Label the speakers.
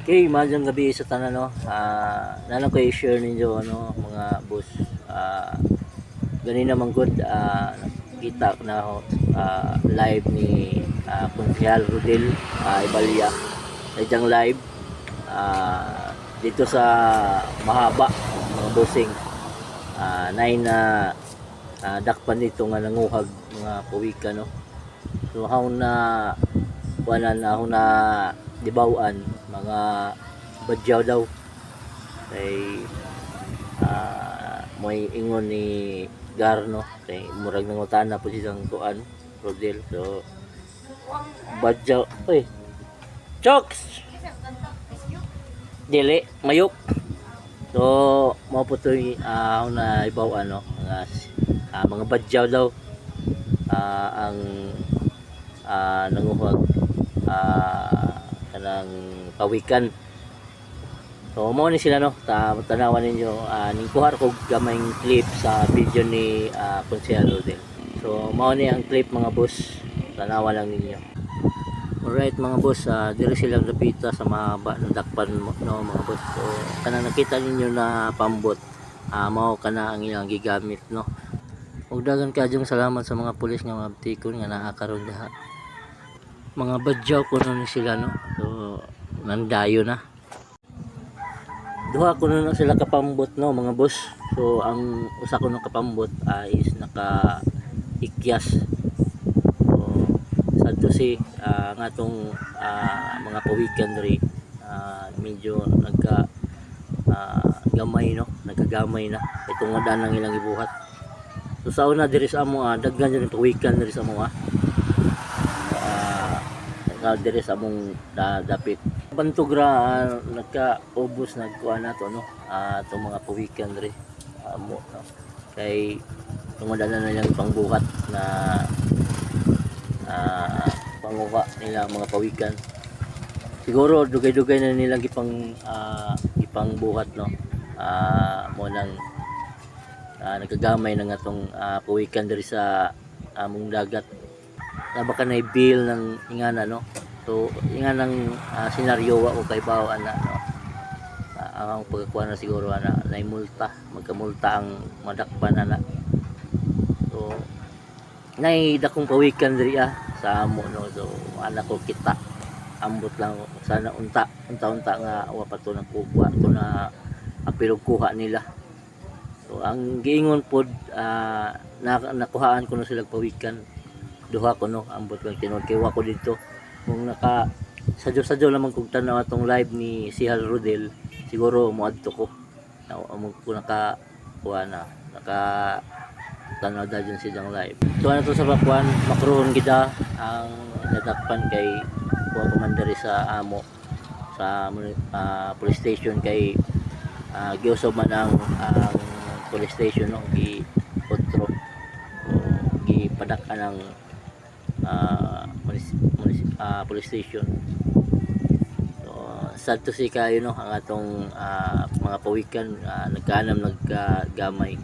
Speaker 1: Okay, madyang gabi sa tanan no. Ah, nalang ko i-share ninyo ano mga boss. Ah, gani naman good ah kita ko na ah, live ni ah, Kunsehal Rodel ah, Ibalya. Sadyang live ah, dito sa mahaba mga bossing. Ah, nine na ah, dakpan dito nga nanguhag mga pawika no. So how na wala na ako na dibawaan mga badyaw daw. Kay ah may ingon ni Garno kay murag nangutana po siyang tuan Rodel. So badyaw oy chokes dili mayok. So mo po to ah na ibaw ano mga ah, mga badyaw daw. Ah, ang ah, nanguhag ah, kanang pawikan so mo ni sila no? Ta tanawan ninyo uh, ning kuhar ko gamayng clip sa video ni uh, Konsehalo din. So mao ni ang clip mga boss. Tanawan lang ninyo. Alright mga boss, uh, diri silang napita sa mahaba ng dakpan mo, no mga boss. So kanang nakita ninyo na pambot, uh, mao kana ang ilang gigamit no. Ug dagan kadyong salamat sa mga pulis nga mabtikon nga naa karon diha mga badyaw ko na sila no? So nandayo na. Duha ko na sila kapambot no mga boss. So ang usa ko ng kapambot ah, is naka ikyas so sadto si ah, nga tong ah, mga pawikan diri ah, medyo nagka ah, gamay no? Nagagamay na. Itong nga daan lang ilang ibuhat. So sa una diri sa amo ah, daghan dyan yung pawikan diri sa amo ah nga dire sa among da, dapit. Bantugra uh, nagka-ubos nagkuha na to no? Ah itong mga pawikan dire amo no? Kay tumadala na nilang pangbuhat na ah panguha nila mga pawikan. Siguro dugay-dugay na nilang ipang ah, ipang buhat no? Ah mo nang ah, nagagamay na nga tong ah, pawikan diri sa among dagat. Na baka na bill ng ingana no so ingana ng uh, senaryo wa ko kay bao ana no? Ah, ang pagkuha na siguro ana na multa magkamulta ang madakpan ana. So nay dakong pawikan diri ah sa amo no? So ana ko kita ambot lang sana unta unta-unta nga wa pa to nagkuha to na apilog kuha nila. So ang giingon pod ah, na, nakuhaan ko na sila pawikan duha ko no? Ambot kang tinud kay wa ko dito kung naka sadyo sadyo lamang kog tanaw atong live ni si Hal Rodel siguro moadto ko. Na amo ko naka kuha na naka tanaw da dyan silang live. Ito na to sa bakwan? Makruhon gida ang nadakpan kay kuha komandari sa amo sa ah, police station kay uh, giusob man ang ang police station no gi kontro so, gipadak ka ng ah, munis, munis, ah, police station. So sad to see kayo no? Ang atong ah, mga pawikan uh, nagkanam naggamay